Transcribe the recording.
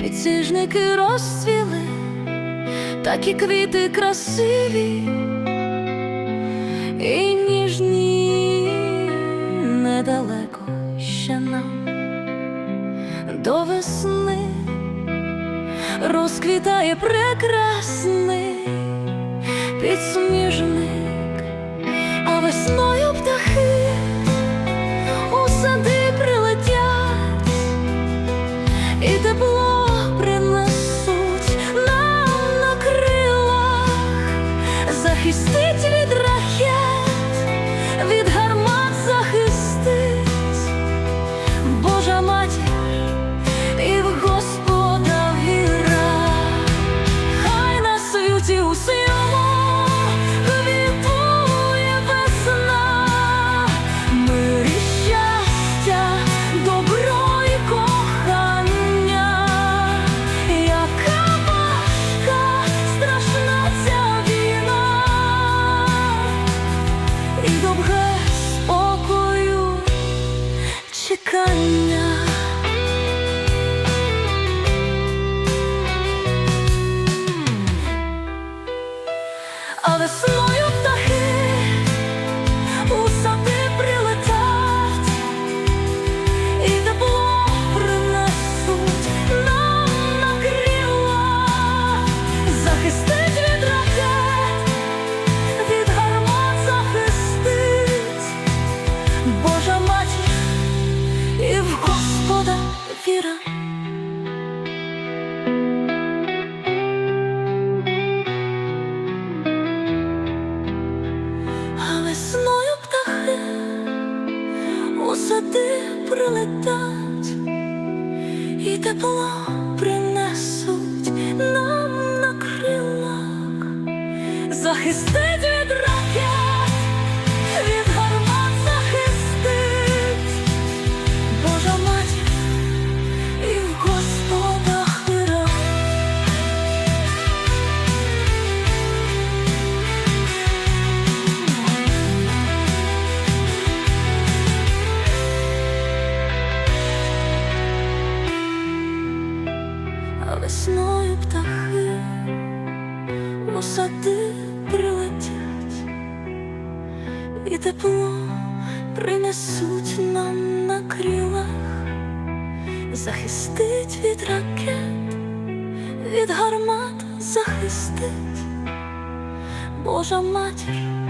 підсіжники розцвіли, такі квіти красиві. І ніжні недалеко ще нам до весни розквітає прекрасний підсніжник, а весною захистить від ракет, чекання. А весною віра. А весною птахи у сади прилетять і тепло принесуть нам на крилах, захистить весною птахи у сади прилетять. І тепло принесуть нам на крилах, захистить від ракет, від гармат захистить. Божа матір